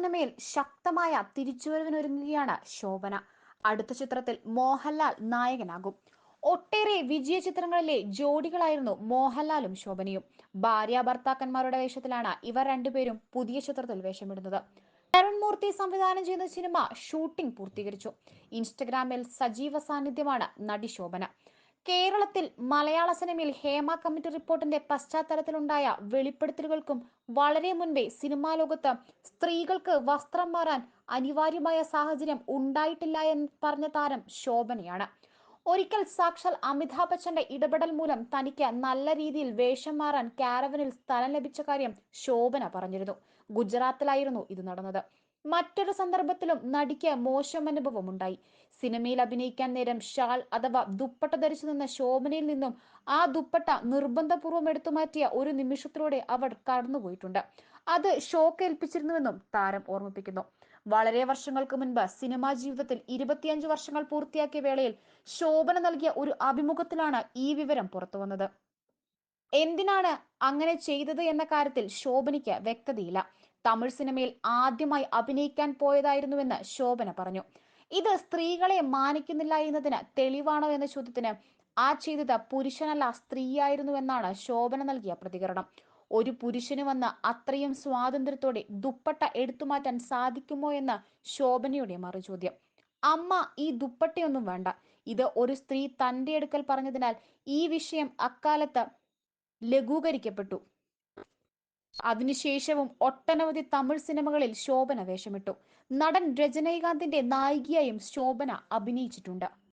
സിനിമയിൽ ശക്തമായ തിരിച്ചുവരവിനൊരുങ്ങുകയാണ് ശോഭന. അടുത്ത ചിത്രത്തിൽ മോഹൻലാൽ നായകനാകും. ഒട്ടേറെ വിജയ ചിത്രങ്ങളിലെ ജോഡികളായിരുന്നു മോഹൻലാലും ശോഭനയും. ഭാര്യ ഭർത്താക്കന്മാരുടെ വേഷത്തിലാണ് ഇവർ രണ്ടുപേരും പുതിയ ചിത്രത്തിൽ വേഷമിടുന്നത്. അരുൺ മൂർത്തി സംവിധാനം ചെയ്യുന്ന സിനിമ ഷൂട്ടിംഗ് പൂർത്തീകരിച്ചു. ഇൻസ്റ്റഗ്രാമിൽ സജീവ സാന്നിധ്യമാണ് നടി ശോഭന. കേരളത്തിൽ മലയാള സിനിമയിൽ ഹേമ കമ്മിറ്റി റിപ്പോർട്ടിന്റെ പശ്ചാത്തലത്തിലുണ്ടായ വെളിപ്പെടുത്തലുകൾക്കും വളരെ മുൻപേ സിനിമാ ലോകത്ത് സ്ത്രീകൾക്ക് വസ്ത്രം മാറാൻ അനിവാര്യമായ സാഹചര്യം ഉണ്ടായിട്ടില്ല എന്ന് പറഞ്ഞ താരം ശോഭനയാണ്. ഒരിക്കൽ സാക്ഷാൽ അമിതാഭ് ബച്ചന്റെ ഇടപെടൽ മൂലം തനിക്ക് നല്ല രീതിയിൽ വേഷം മാറാൻ കാരവനിൽ സ്ഥലം ലഭിച്ച കാര്യം ശോഭന പറഞ്ഞിരുന്നു. ഗുജറാത്തിലായിരുന്നു ഇത് നടന്നത്. മറ്റൊരു സന്ദർഭത്തിലും നടിക്ക് മോശം അനുഭവം ഉണ്ടായി സിനിമയിൽ അഭിനയിക്കാൻ നേരം ഷാൾ അഥവാ ദുപ്പട്ട ധരിച്ചു നിന്ന ശോഭനയിൽ നിന്നും ആ ദുപ്പട്ട നിർബന്ധപൂർവം എടുത്തു മാറ്റിയ ഒരു നിമിഷത്തിലൂടെ അവർ കടന്നുപോയിട്ടുണ്ട്. അത് ഷോക്ക് ഏൽപ്പിച്ചിരുന്നുവെന്നും താരം ഓർമ്മിപ്പിക്കുന്നു. വളരെ വർഷങ്ങൾക്ക് മുൻപ് സിനിമാ ജീവിതത്തിൽ ഇരുപത്തിയഞ്ച് വർഷങ്ങൾ പൂർത്തിയാക്കിയ വേളയിൽ ശോഭന നൽകിയ ഒരു അഭിമുഖത്തിലാണ് ഈ വിവരം പുറത്തു വന്നത് എന്തിനാണ് അങ്ങനെ ചെയ്തത് എന്ന കാര്യത്തിൽ ശോഭനയ്ക്ക് വ്യക്തതയില്ല. തമിഴ് സിനിമയിൽ ആദ്യമായി അഭിനയിക്കാൻ പോയതായിരുന്നുവെന്ന് ശോഭന പറഞ്ഞു. ഇത് സ്ത്രീകളെ മാനിക്കുന്നില്ല എന്നതിന് തെളിവാണോ എന്ന ചോദ്യത്തിന് ആ ചെയ്തത് പുരുഷനല്ല സ്ത്രീയായിരുന്നുവെന്നാണ് ശോഭന നൽകിയ പ്രതികരണം. ഒരു പുരുഷന് വന്ന് അത്രയും സ്വാതന്ത്ര്യത്തോടെ ദുപ്പട്ട എടുത്തുമാറ്റാൻ സാധിക്കുമോ എന്ന് ശോഭനയുടെ മറുചോദ്യം. അമ്മ ഈ ദുപ്പട്ടയൊന്നും വേണ്ട. ഇത് ഒരു സ്ത്രീ തന്റെ അടുക്കൽ പറഞ്ഞതിനാൽ ഈ വിഷയം അക്കാലത്ത് ലഘൂകരിക്കപ്പെട്ടു. അതിനുശേഷവും ഒട്ടനവധി തമിഴ് സിനിമകളിൽ ശോഭന വേഷമിട്ടു. നടൻ രജനീകാന്തിന്റെ നായികയായും ശോഭന അഭിനയിച്ചിട്ടുണ്ട്.